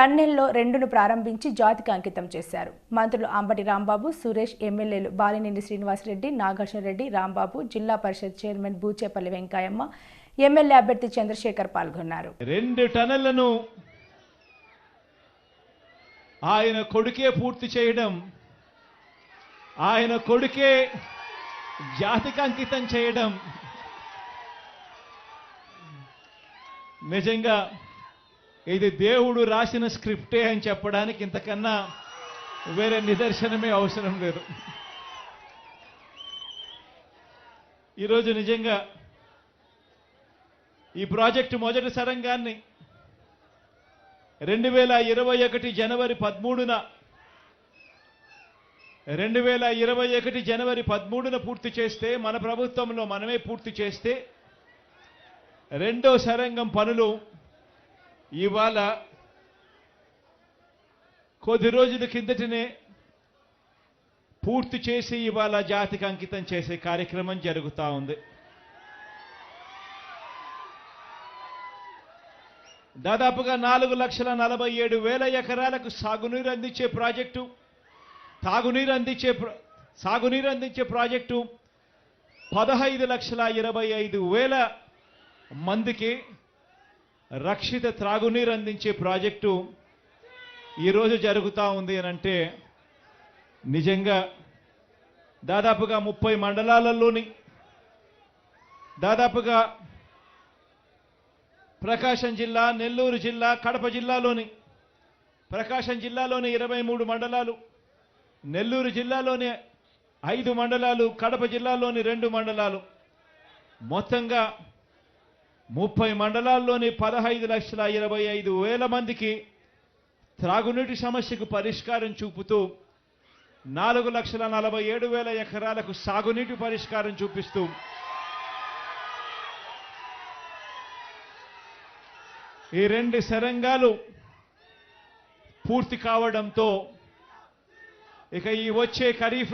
టన్నెల్లో రెండును ప్రారంభించి జాతికి అంకితం చేశారు. మంత్రులు అంబటి రాంబాబు సురేష్ ఎమ్మెల్యేలు బాలినేని శ్రీనివాసరెడ్డి నాగార్జున రెడ్డి రాంబాబు జిల్లా పరిషత్ చైర్మన్ బూచేపల్లి వెంకాయమ్మ ఎమ్మెల్యే అభ్యర్థి చంద్రశేఖర్ పాల్గొన్నారు. రెండు టన్నులను ఆయన కొడుకే పూర్తి చేయడం ఆయన కొడుకే జాతికి అంకితం చేయడం నిజంగా ఇది దేవుడు రాసిన స్క్రిప్టే అని చెప్పడానికి ఇంతకన్నా వేరే నిదర్శనమే అవసరం లేదు. ఈరోజు నిజంగా ఈ ప్రాజెక్టు మొదటి సరంగాన్ని రెండు వేల ఇరవై ఒకటి జనవరి పదమూడున రెండు వేల ఇరవై ఒకటి జనవరి పదమూడున పూర్తి చేస్తే మన ప్రభుత్వంలో మనమే పూర్తి చేస్తే రెండో సరంగం పనులు ఇవాళ కొద్ది రోజుల కిందటనే పూర్తి చేసి ఇవాళ జాతికి అంకితం చేసే కార్యక్రమం జరుగుతూ ఉంది. దాదాపుగా నాలుగు లక్షల నలభై ఏడు వేల ఎకరాలకు సాగునీరు అందించే ప్రాజెక్టు తాగునీరు అందించే సాగునీరు అందించే ప్రాజెక్టు పదహైదు లక్షల ఇరవై ఐదు వేల మందికి రక్షిత త్రాగునీరు అందించే ప్రాజెక్టు ఈరోజు జరుగుతూ ఉంది అని అంటే నిజంగా దాదాపుగా ముప్పై మండలాలలోని దాదాపుగా ప్రకాశం జిల్లా నెల్లూరు జిల్లా కడప జిల్లాలోని ప్రకాశం జిల్లాలోని ఇరవై మూడు మండలాలు నెల్లూరు జిల్లాలోని ఐదు మండలాలు కడప జిల్లాలోని రెండు మండలాలు. మొత్తంగా ముప్పై మండలాల్లోని పదహైదు లక్షల ఇరవై ఐదు వేల మందికి త్రాగునీటి సమస్యకు పరిష్కారం చూపుతూ నాలుగు లక్షల నలభై ఏడు వేల ఎకరాలకు సాగునీటి పరిష్కారం చూపిస్తూ ఈ రెండు సరంగాలు పూర్తి కావడంతో ఇక ఈ వచ్చే ఖరీఫ్